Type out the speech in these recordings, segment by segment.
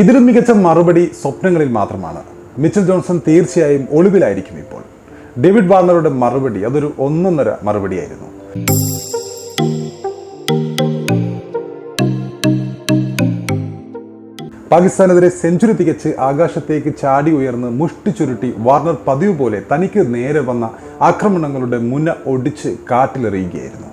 ഇതിലും മികച്ച മറുപടി സ്വപ്നങ്ങളിൽ മാത്രമാണ്. മിച്ചൽ ജോൺസൺ തീർച്ചയായും ഒളിവിലായിരിക്കും ഇപ്പോൾ. ഡേവിഡ് വാർണറുടെ മറുപടി അതൊരു ഒന്നൊന്നര മറുപടിയായിരുന്നു. പാകിസ്ഥാനെതിരെ സെഞ്ചുറി തികച്ച് ആകാശത്തേക്ക് ചാടി ഉയർന്ന് മുഷ്ടി ചുരുട്ടി വാർണർ പതിവ് പോലെ തനിക്ക് നേരെ വന്ന ആക്രമണങ്ങളുടെ മുന ഒടിച്ച് കാറ്റിലെറിയുകയായിരുന്നു.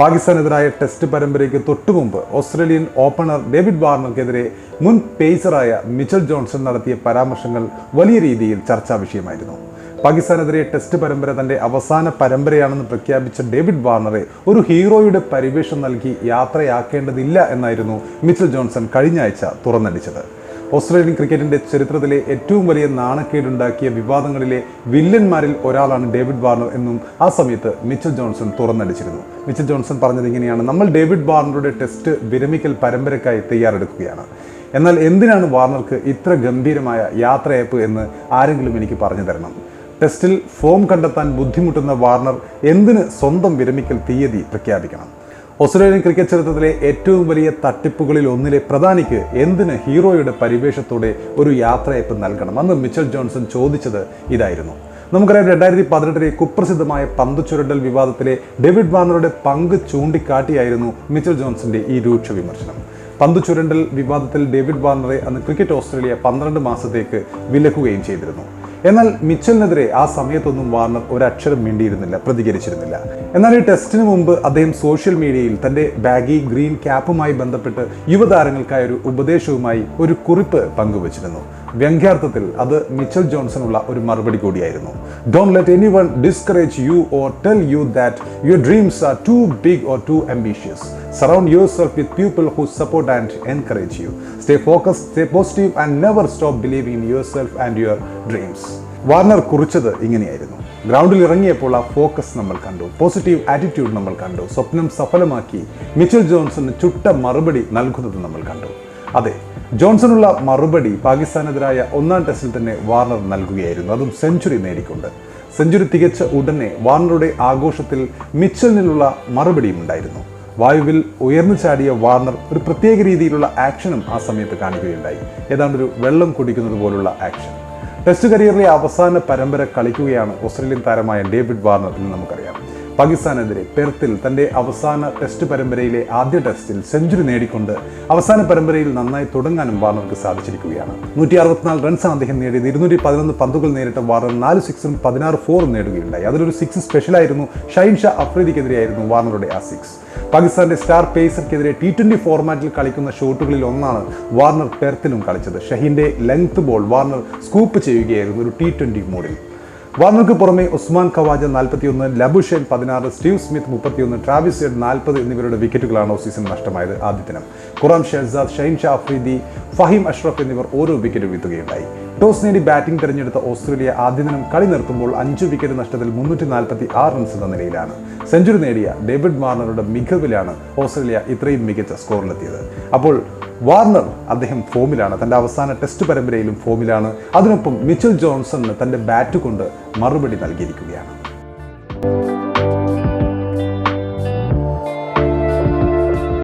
പാകിസ്ഥാനെതിരായ ടെസ്റ്റ് പരമ്പരയ്ക്ക് തൊട്ടുമുമ്പ് ഓസ്ട്രേലിയൻ ഓപ്പണർ ഡേവിഡ് വാർണർക്കെതിരെ മുൻ പേസറായ മിച്ചൽ ജോൺസൺ നടത്തിയ പരാമർശങ്ങൾ വലിയ രീതിയിൽ ചർച്ചാ വിഷയമായിരുന്നു. പാകിസ്ഥാനെതിരെ ടെസ്റ്റ് പരമ്പര തന്റെ അവസാന പരമ്പരയാണെന്ന് പ്രഖ്യാപിച്ച ഡേവിഡ് വാർണറെ ഒരു ഹീറോയുടെ പരിവേഷം നൽകി യാത്രയാക്കേണ്ടതില്ല എന്നായിരുന്നു മിച്ചൽ ജോൺസൺ കഴിഞ്ഞ ആഴ്ച തുറന്നടിച്ചത്. ഓസ്ട്രേലിയൻ ക്രിക്കറ്റിന്റെ ചരിത്രത്തിലെ ഏറ്റവും വലിയ നാണക്കേടുണ്ടാക്കിയ വിവാദങ്ങളിലെ വില്ലന്മാരിൽ ഒരാളാണ് ഡേവിഡ് വാർണർ എന്നും ആ സമയത്ത് മിച്ചൽ ജോൺസൺ തുറന്നടിച്ചിരുന്നു. മിച്ചൽ ജോൺസൺ പറഞ്ഞത് ഇങ്ങനെയാണ് നമ്മൾ ഡേവിഡ് വാർണറുടെ ടെസ്റ്റ് വിരമിക്കൽ പരമ്പരക്കായി തയ്യാറെടുക്കുകയാണ്. എന്നാൽ എന്തിനാണ് വാർണർക്ക് ഇത്ര ഗംഭീരമായ യാത്രയപ്പ് എന്ന് ആരെങ്കിലും എനിക്ക് പറഞ്ഞു തരണം? ടെസ്റ്റിൽ ഫോം കണ്ടെത്താൻ ബുദ്ധിമുട്ടുന്ന വാർണർ എന്തിന് സ്വന്തം വിരമിക്കൽ തീയതി പ്രഖ്യാപിക്കണം? ഓസ്ട്രേലിയൻ ക്രിക്കറ്റ് ചരിത്രത്തിലെ ഏറ്റവും വലിയ തട്ടിപ്പുകളിൽ ഒന്നിലെ പ്രധാനിക്ക് എന്തിന് ഹീറോയുടെ പരിവേഷത്തോടെ ഒരു യാത്രയപ്പ് നൽകണം? അന്ന് മിച്ചൽ ജോൺസൺ ചോദിച്ചത് ഇതായിരുന്നു. നമുക്കറിയാം രണ്ടായിരത്തി പതിനെട്ടിലെ കുപ്രസിദ്ധമായ പന്ത് ചുരണ്ടൽ വിവാദത്തിലെ ഡേവിഡ് വാർണറുടെ പങ്ക് ചൂണ്ടിക്കാട്ടിയായിരുന്നു മിച്ചൽ ജോൺസന്റെ ഈ രൂക്ഷ വിമർശനം. പന്ത് ചുരണ്ടൽ വിവാദത്തിൽ ഡേവിഡ് വാർണറെ അന്ന് ക്രിക്കറ്റ് ഓസ്ട്രേലിയ പന്ത്രണ്ട് മാസത്തേക്ക് വിലക്കുകയും ചെയ്തിരുന്നു. എന്നാൽ മിച്ചലിനെതിരെ ആ സമയത്തൊന്നും വാർണർ ഒരക്ഷരം മിണ്ടിയിരുന്നില്ല പ്രതികരിച്ചിരുന്നില്ല. എന്നാൽ ഈ ടെസ്റ്റിന് മുമ്പ് അദ്ദേഹം സോഷ്യൽ മീഡിയയിൽ തന്റെ ബാഗി ഗ്രീൻ ക്യാപ്പുമായി ബന്ധപ്പെട്ട് യുവതാരങ്ങൾക്കായ ഒരു ഉപദേശവുമായി ഒരു കുറിപ്പ് പങ്കുവച്ചിരുന്നു. വ്യംഗ്യാർത്ഥത്തിൽ അത് മിച്ചൽ ജോൺസണുള്ള ഒരു മറുപടി കൂടിയായിരുന്നു. Don't let anyone discourage you or tell you that your dreams are too big or too ambitious. Surround yourself with people who support and encourage you. Stay focused stay positive and never stop believing in yourself and your dreams. Warner കുറിച്ചത് ഇങ്ങനെയായിരുന്നു. ഗ്രൗണ്ടിൽ ഇറങ്ങിയപ്പോൾ ആ focus നമ്മൾ കണ്ടു. Positive attitude നമ്മൾ കണ്ടു. സ്വപ്നം സഫലമാക്കി മിച്ചൽ ജോൺസന് ചുട്ട മറുപടി നൽകുന്നത് നമ്മൾ കണ്ടു. അതെ ജോൺസണുള്ള മറുപടി പാകിസ്ഥാനെതിരായ ഒന്നാം ടെസ്റ്റിൽ തന്നെ വാർണർ നൽകുകയായിരുന്നു. അതും സെഞ്ചുറി നേടിക്കൊണ്ട്. സെഞ്ചുറി തികച്ച ഉടനെ വാർണറുടെ ആഘോഷത്തിൽ മിച്ചലിനുള്ള മറുപടിയും ഉണ്ടായിരുന്നു. വായുവിൽ ഉയർന്നു ചാടിയ വാർണർ ഒരു പ്രത്യേക രീതിയിലുള്ള ആക്ഷനും ആ സമയത്ത് കാണിക്കുകയുണ്ടായി ഏതാണ്ട് ഒരു വെള്ളം കുടിക്കുന്നത് പോലുള്ള ആക്ഷൻ. ടെസ്റ്റ് കരിയറിലെ അവസാന പരമ്പര കളിക്കുകയാണ് ഓസ്ട്രേലിയൻ താരമായ ഡേവിഡ് വാർണർ എന്ന് നമുക്കറിയാം. പാകിസ്ഥാനെതിരെ പെർത്തിൽ തന്റെ അവസാന ടെസ്റ്റ് പരമ്പരയിലെ ആദ്യ ടെസ്റ്റിൽ സെഞ്ചുറി നേടിക്കൊണ്ട് അവസാന പരമ്പരയിൽ നന്നായി തുടങ്ങാനും വാർണർക്ക് സാധിച്ചിരിക്കുകയാണ്. നൂറ്റി അറുപത്തിനാല് റൺസാണ് അദ്ദേഹം നേടിയത്. ഇരുന്നൂറ്റി പതിനൊന്ന് പന്തുകൾ നേരിട്ട വാർണർ നാല് സിക്സും പതിനാറ് ഫോറും നേടുകയുണ്ടായി. അതിലൊരു സിക്സ് സ്പെഷ്യലായിരുന്നു. ഷൈൻ ഷാ അഫ്രീദിക്കെതിരെയായിരുന്നു വാർണറുടെ ആ സിക്സ്. പാകിസ്ഥാന്റെ സ്റ്റാർ പേസർക്കെതിരെ ടി ട്വന്റി ഫോർമാറ്റിൽ കളിക്കുന്ന ഷോട്ടുകളിൽ ഒന്നാണ് വാർണർ പെർത്തിലും കളിച്ചത്. ഷഹീന്റെ ലെങ്ത് ബോൾ വാർണർ സ്കൂപ്പ് ചെയ്യുകയായിരുന്നു ഒരു ടി ട്വന്റി മോഡിൽ. വാർണർക്ക് പുറമെ ഉസ്മാൻ ഖവാജ നാൽപ്പത്തിയൊന്ന് ലബുഷേൻ പതിനാറ് സ്റ്റീവ് സ്മിത്ത് മുപ്പത്തിയൊന്ന് ട്രാവിസ് എഡ് നാൽപ്പത് എന്നിവരുടെ വിക്കറ്റുകളാണ് ഓസീസിൽ നഷ്ടമായത് ആദ്യ ദിനം. ഖുറാം ഷെഹ്സാദ് ഷൈൻ ഷാ അഫ്രീദി ഫഹീം അഷ്റഫ് എന്നിവർ ഓരോ വിക്കറ്റ് വീഴ്ത്തുകയുണ്ടായി. ടോസ് നേടി ബാറ്റിംഗ് തെരഞ്ഞെടുത്ത ഓസ്ട്രേലിയ ആദ്യ ദിനം കളി നിർത്തുമ്പോൾ അഞ്ച് വിക്കറ്റ് നഷ്ടത്തിൽ മുന്നൂറ്റി നാൽപ്പത്തി ആറ് റൺസ് എന്ന നിലയിലാണ്. സെഞ്ചുറി നേടിയ ഡേവിഡ് വാർണറുടെ മികവിലാണ് ഓസ്ട്രേലിയ ഇത്രയും മികച്ച സ്കോറിലെത്തിയത്. അപ്പോൾ വാർണർ അദ്ദേഹം ഫോമിലാണ്. തന്റെ അവസാന ടെസ്റ്റ് പരമ്പരയിലും ഫോമിലാണ്. അതിനൊപ്പം മിച്ചൽ ജോൺസണിന് തന്റെ ബാറ്റ് കൊണ്ട് മറുപടി നൽകിയിരിക്കുകയാണ്.